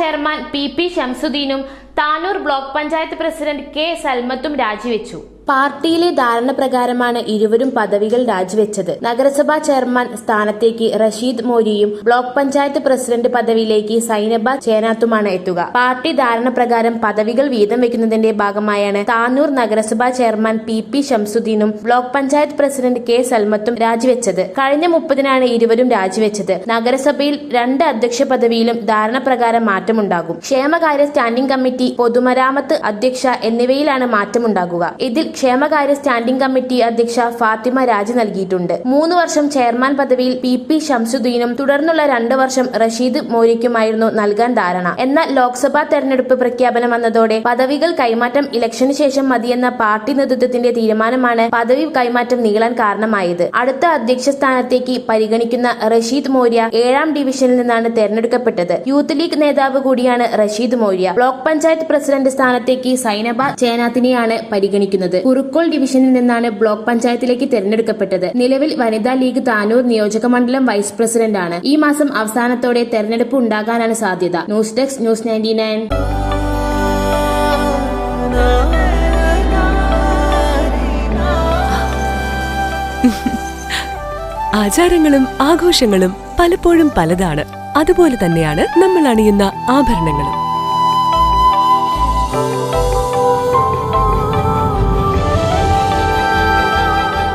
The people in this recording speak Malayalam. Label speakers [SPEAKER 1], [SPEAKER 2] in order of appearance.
[SPEAKER 1] Chairman P P ഷംസുദ്ദീനും Tanur block panchayat president K സൽമത്തും രാജിവെച്ചു. പാർട്ടിയിലെ ധാരണ പ്രകാരമാണ് ഇരുവരും പദവികൾ രാജിവെച്ചത്. നഗരസഭാ ചെയർമാൻ സ്ഥാനത്തേക്ക് റഷീദ് മോരിയും ബ്ലോക്ക് പഞ്ചായത്ത് പ്രസിഡന്റ് പദവിയിലേക്ക് സൈനബ ചേനാത്തുമാണ് എത്തുക. പാർട്ടി ധാരണ പ്രകാരം പദവികൾ വീതം വെക്കുന്നതിന്റെ ഭാഗമായാണ് താനൂർ നഗരസഭാ ചെയർമാൻ പി പി ഷംസുദ്ദീനും ബ്ലോക്ക് പഞ്ചായത്ത് പ്രസിഡന്റ് കെ സൽമത്തും രാജിവെച്ചത്. കഴിഞ്ഞ മുപ്പതിനാണ് ഇരുവരും രാജിവെച്ചത്. നഗരസഭയിൽ രണ്ട് അധ്യക്ഷ പദവിയിലും ധാരണ പ്രകാരം മാറ്റമുണ്ടാകും. ക്ഷേമകാര്യ സ്റ്റാൻഡിംഗ് കമ്മിറ്റി പൊതുമരാമത്ത് അധ്യക്ഷ എന്നിവയിലാണ് മാറ്റമുണ്ടാകുക. ഇതിൽ ക്ഷേമകാര്യ സ്റ്റാൻഡിംഗ് കമ്മിറ്റി അധ്യക്ഷ ഫാത്തിമ രാജി നൽകിയിട്ടുണ്ട്. മൂന്ന് വർഷം ചെയർമാൻ പദവിയിൽ പി പി ഷംസുദ്ദീനും തുടർന്നുള്ള രണ്ട് വർഷം റഷീദ് മോരിക്കുമായിരുന്നു നൽകാൻ ധാരണ. എന്നാൽ ലോക്സഭാ തെരഞ്ഞെടുപ്പ് പ്രഖ്യാപനം വന്നതോടെ പദവികൾ കൈമാറ്റം ഇലക്ഷന് ശേഷം മതിയെന്ന പാർട്ടി നേതൃത്വത്തിന്റെ തീരുമാനമാണ് പദവി കൈമാറ്റം നീളാൻ കാരണമായത്. അടുത്ത അധ്യക്ഷ സ്ഥാനത്തേക്ക് പരിഗണിക്കുന്ന റഷീദ് മോര്യ ഏഴാം ഡിവിഷനിൽ നിന്നാണ് തെരഞ്ഞെടുക്കപ്പെട്ടത്. യൂത്ത് ലീഗ് നേതാവ് കൂടിയാണ് റഷീദ് മോര്യ. ബ്ലോക്ക് പഞ്ചായത്ത് പ്രസിഡന്റ് സ്ഥാനത്തേക്ക് സൈനബ ചേനാത്തിനെയാണ് പരിഗണിക്കുന്നത്. കുറുക്കോൾ ഡിവിഷനിൽ നിന്നാണ് ബ്ലോക്ക് പഞ്ചായത്തിലേക്ക് തെരഞ്ഞെടുക്കപ്പെട്ടത്. നിലവിൽ വനിതാ ലീഗ് താനൂർ നിയോജക മണ്ഡലം വൈസ് ആണ്. ഈ മാസം അവസാനത്തോടെ തെരഞ്ഞെടുപ്പ് ഉണ്ടാകാനാണ് സാധ്യത. News desk news ninety nine.
[SPEAKER 2] ആചാരങ്ങളും ആഘോഷങ്ങളും പലപ്പോഴും പലതാണ്. അതുപോലെ തന്നെയാണ് നമ്മൾ അണിയുന്ന ആഭരണങ്ങളും.